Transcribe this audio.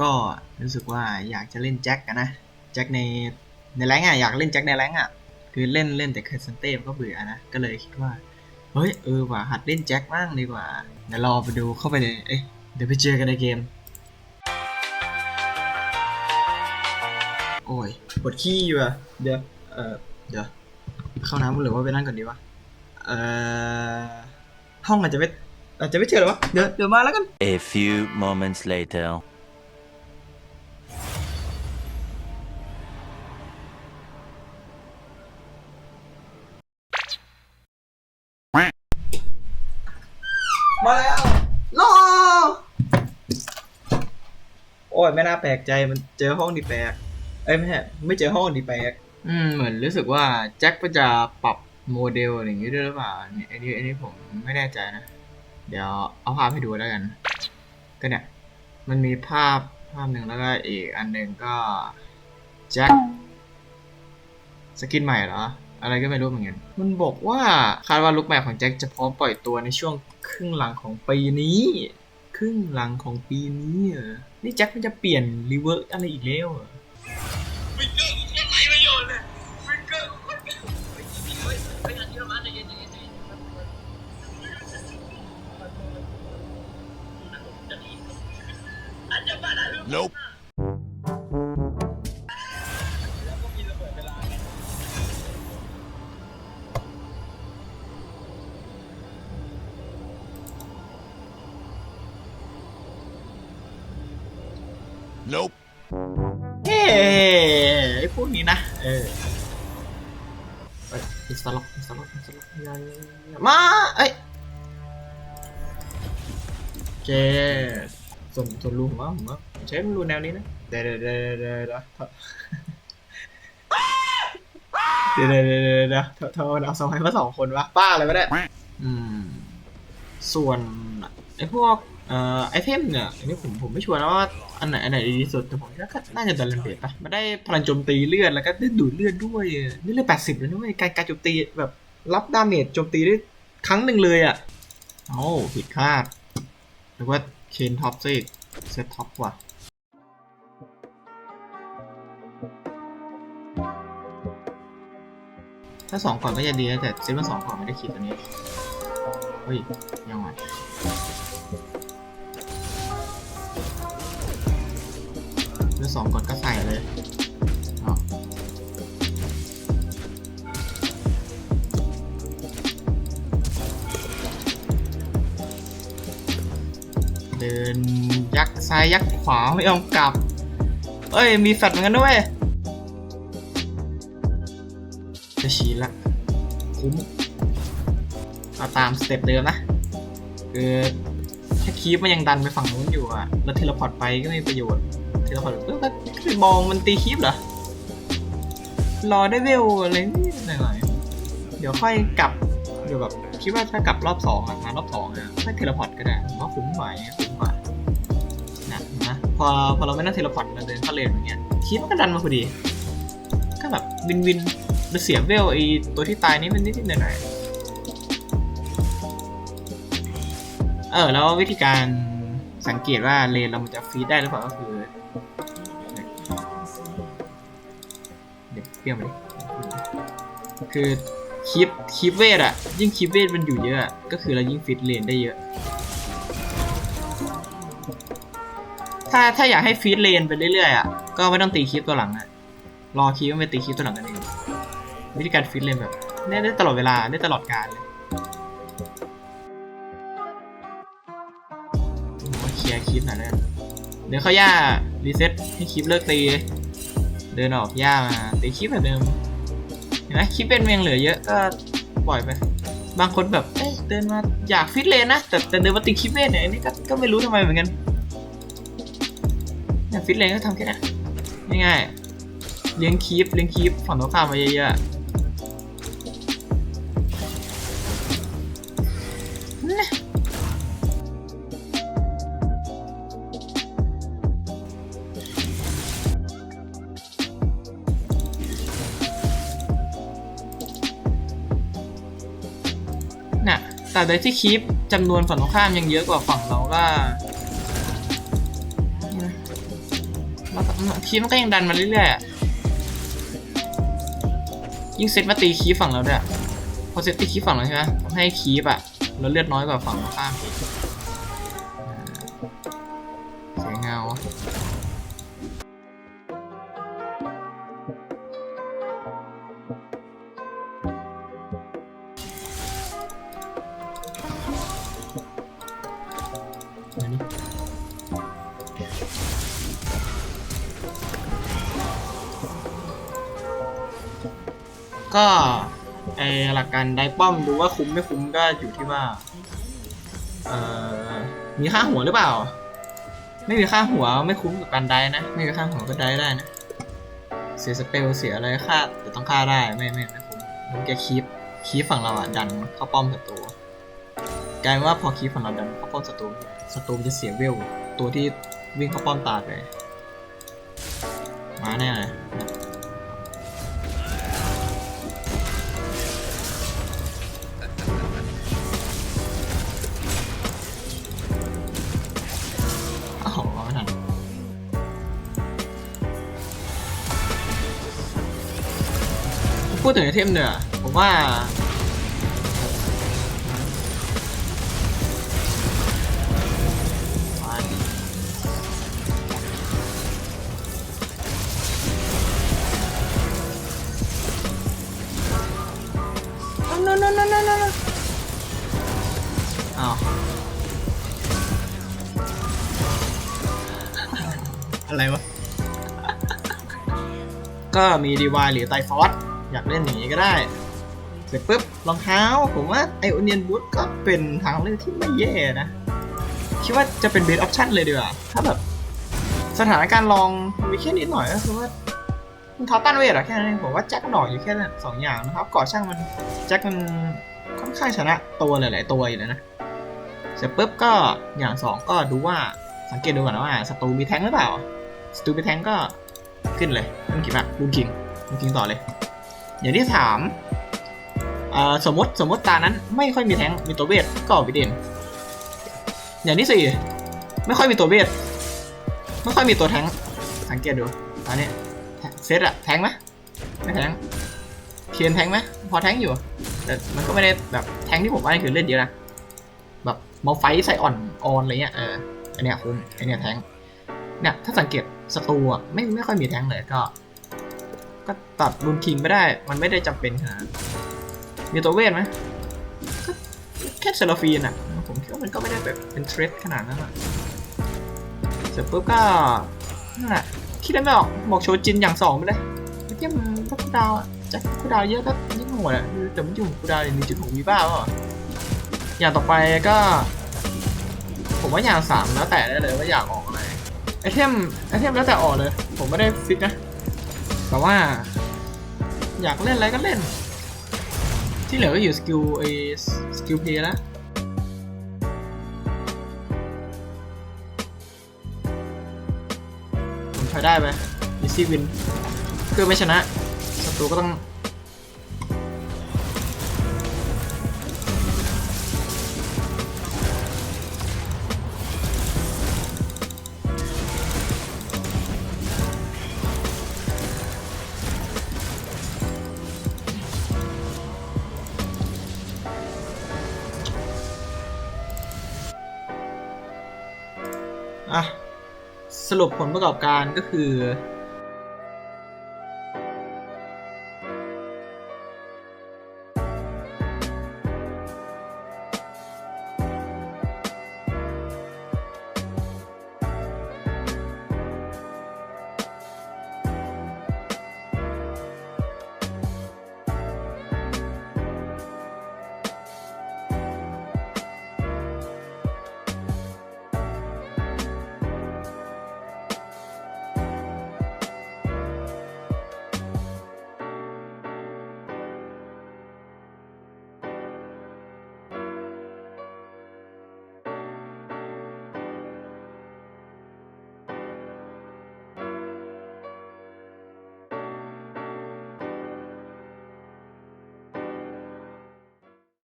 ก็รู้สึกว่าอยากจะเล่นแจ็คกันนะแจ็คในในแรงอะอยากเล่นแจ็คในแรงอะคือเล่นเล่นแต่เคอร์ซันเต้ก็เบื่อนะก็เลยคิดว่าเฮ้ยเออว่ะหัดเล่นแจ็คบ้างดีกว่าเดี๋ยวรอไปดูเข้าไปเลยเอ้ยเดี๋ยวไปเจอกันในเกม โอ้ยปวดขี้อยู่อะเดี๋ยวเออเดี๋ยวเข้าน้ำหรือว่าไปนั่งก่อนดีวะเออห้องอาจจะไม่อาจจะไม่เจอหรอวะเดี๋ยวเดี๋ยวมาแล้วกัน A few moments later. อ้ยไม่น่าแปลกใจมันเจอห้องดีแปลกเอ้ยไม่ใช่ไม่เจอห้องดีแปลกอืมเหมือนรู้สึกว่าแจ็คก็จะปรับโมเดลอะไรอย่างนี้ด้วยหรือเปล่าเนี่ยอันนี้อันนี้ผมไม่แน่ใจนะ เดี๋ยวเอาภาพให้ดูแล้วกัน ก็เนี่ย มันมีภาพภาพหนึ่งแล้วก็อีกอันหนึ่งก็แจ็คสกินใหม่เหรอ อะไรก็ไม่รู้เหมือนกัน มันบอกว่าคาดว่าลุคใหม่ของแจ็คจะพร้อมปล่อยตัวในช่วงครึ่งหลังของปีนี้ ครึ่งหลังของปีนี้เหรอนี่แจ็คมันจะเปลี่ยนรีเวิร์สอะไรอีกแล้วเหรอนอป เฮ้ไอพวกนี้นะ เออเอ้ยอินสตาล็อกอินสตาล็อกอินสตาล็อกยาอย่าอย่ามาเอ้ยโอเคส่วนส่วนรูผมว่าผมว่าใช้รูแนวนี้นะเดี๋ยวเดี๋ยวเดี๋ยวเดี๋ยวเดี๋ยวเดี๋ยวเดี๋ยวเดี๋ยวเดี๋ยวเธอเอาสองให้มาสองคนวะป้าอะไรวะเนี่ยอืมส่วนไอ้พวก ไอเทมเนี่ยอันนี้ผมผมไม่ชัวร์นะว่าอันไหนอันไหนดีที่สุดแต่ผมว่าก็น่าจะดันเลนเบตปะมันได้พลังโจมตีเลือดแล้วก็ได้ดูดเลือดด้วยนี่เลือดแปดสิบเลยนะเว้ยการการโจมตีแบบรับดาเมจโจมตีได้ครั้งหนึ่งเลยอะโอ้ผิดคาดหรือว่าเคนท็อปซะอีกเซตท็อปว่ะถ้าสองก่อนก็จะดีนะแต่เซตมาสองก่อนไม่ได้ขีดตัวนี้เฮ้ยยังไง เบอสองกดก็ใส่เลยเดินยักซ้ายยักขวาไม่ยอมกลับ เอ้ย มีแฟลชเหมือนกันด้วยจะชี้ละคุ้มเอาตามสเต็ปเดิมนะ คือถ้าคีปมันยังดันไปฝั่งนู้นอยู่อะแล้วเทเลพอร์ตไปก็ไม่มีประโยชน์ ทเลพอร์ตเออก็ไปมองมันตีคลิปเหรอ รอได้เวลอะไรนิดหน่อยๆเดี๋ยวค่อยกลับ เดี๋ยวแบบคิดว่าถ้ากลับรอบสองอะมารอบสองอะค่อยเทเลพอร์ตก็ได้ผมว่าคุ้มกว่าเนี้ยคุ้มกว่านะนะพอพอเราไม่นั่งเทเลพอร์ตเราเดินเข้าเลนอย่างเงี้ยคลิปมันก็ดันมาพอดี ก็แบบวินวินเราเสียเวลไอตัวที่ตายนี่มันนิดๆหน่อยๆเออแล้ววิธีการสังเกตว่าเลนเรามันจะฟีดได้หรือเปล่าก็คือ เดี๋ยวเปรี้ยคือคลิปคลิปเวทอะยิ่งคลิปเวทมันอยู่เยอะก็คือเรายิ่งฟิตเลนได้เยอะ ถ้าถ้าอยากให้ฟีดเลนไปเรื่อยๆอะก็ไม่ต้องตีคลิปตัวหลังอะรอคลิปมันไปตีคลิปตัวหลังกันเองวิธีการฟีดเลนแบบได้ตลอดเวลาได้ตลอดกาลเลยมาเคลียร์คลิปหน่อยแล้วกันเดี๋ยวเขาย่ารีเซ็ตให้คลิปเลิกตีเเดินออกย่ามาตีคลิปแบบเดิมเห็นไหมคลิปเป็นเมียงเหลือเยอะก็ปล่อยไป บางคนแบบเอ้ยเดินมาอยากฟิตเลนนะแต่แต่เดินมาตีคลิปเวทเนี่ยอันนี้ก็ก็ไม่รู้ทำไมเหมือนกันอยากฟิตเลนก็ทำแค่นั้นง่ายๆเลี้ยงคลิปเลี้ยงคลิปฝั่งตรงข้ามมาเยอะๆ แต่ใดที่คีปจำนวนฝั่งตรงข้ามยังเยอะกว่าฝั่งเราก็คีบมันก็ยังดันมาเรื่อยๆยิ่งเซตมาตีคีบฝั่งเราด้วยพอเซตตีคีบฝั่งเราใช่ไหมทำให้คีบอะเราเลือดน้อยกว่าฝั่งตรงข้าม ก็ไอหลักการได้ป้อมดูว่าคุ้มไม่คุ้มก็อยู่ที่ว่าเอ่อมีค่าหัวหรือเปล่า ไม่มีค่าหัวไม่คุ้มกับการได้นะ ไม่มีค่าหัวก็ได้ได้นะ เสียสเปลเสียอะไรค่าแต่ต้องค่าได้ไม่ไม่ไม่คุ้มมันแกคีปคีปฝั่งเราอะดันเข้าป้อมศัตรูกลายเป็นว่าพอคีปฝั่งเราดันเข้าป้อมศัตรูศัตรูจะเสียเวลตัวที่วิ่งเข้าป้อมตายไปมาแน่เลย พูดถึงไอเทมเนี่ยผมว่า no no no no no no อ้าวอะไรวะ ก็มีดีวายหรือไตฟอส อยากเล่นอย่างนี้ก็ได้ เสร็จปุ๊บรองเท้า ผมว่าไอโอเนียนบูทก็เป็นทางเลือกที่ไม่แย่นะ คิดว่าจะเป็นเบสออปชั่นเลยดีกว่า ถ้าแบบ สถานการณ์ลองมีแค่นิดหน่อยก็คือว่ารองเท้าต้านเวทอะแค่นั้นเองผมว่าแจ็คหน่อยอยู่แค่สองอย่างนะครับก่อช่างมันแจ็คมันค่อนข้างชนะตัวหลาย ๆ ตัวอยู่แล้วนะเสร็จปุ๊บก็อย่างสองก็ดูว่าสังเกตดูก่อนว่าศัตรูมีแทงหรือเปล่าศัตรูมีแทงก็ขึ้นเลยขึ้นกี่แบบลูนคิงลูนคิงต่อเลย อย่างที่สามสมมติสมมติตานั้นไม่ค่อยมีแทงมีตัวเวทก็ออกวิเด่นอย่างที่สี่ไม่ค่อยมีตัวเวทไม่ค่อยมีตัวแทงสังเกตดูอันนี้เซตอะแทงไหมไม่แทงเคียนแทงไหมพอแทงอยู่ แต่มันก็ไม่ได้แบบแทงที่ผมว่านี่คือเลือดเยอะนะแบบมาไฟท์ใส่อ่อนออนอะไรเงี้ยเอออันเนี้ยคุ้มอันเนี้ยแทงเนี่ยถ้าสังเกตศัตรูอะไม่ไม่ค่อยมีแทงเลยก็ ก็ตัดรุนคิงไม่ได้ มันไม่ได้จำเป็นขนามีตัวเวทไหมก็แค่เซลฟีนอะผมคิดว่ามันก็ไม่ได้แบบเป็นเทรดขนาดนั้นอะเสร็จปุ๊บก็นั่นแหละคิดได้ไม่ออกบอกโชจินอย่างสองไปเลยไอ้เทียมันก็คูดาวอะจากคูดาวเยอะก็ยิ่งโหดอะคือแต่มันอยู่คูดาวหนึ่งจุดหกวีบ้าเปล่าอย่างต่อไปก็ ผมว่าอย่างสามแล้วแต่ได้เลยว่าอยากออกอะไรไอเทมไอเทมแล้วแต่ออกเลย ผมไม่ได้ฟิกนะ แต่ว่า อยากเล่นอะไรก็เล่น ที่เหลือก็อยู่สกิลไอสกิลเพย์ละผมใช้ได้ไหมอีซี่วิน เพื่อไม่ชนะศัตรูก็ต้อง อะ สรุปผลประกอบการก็คือ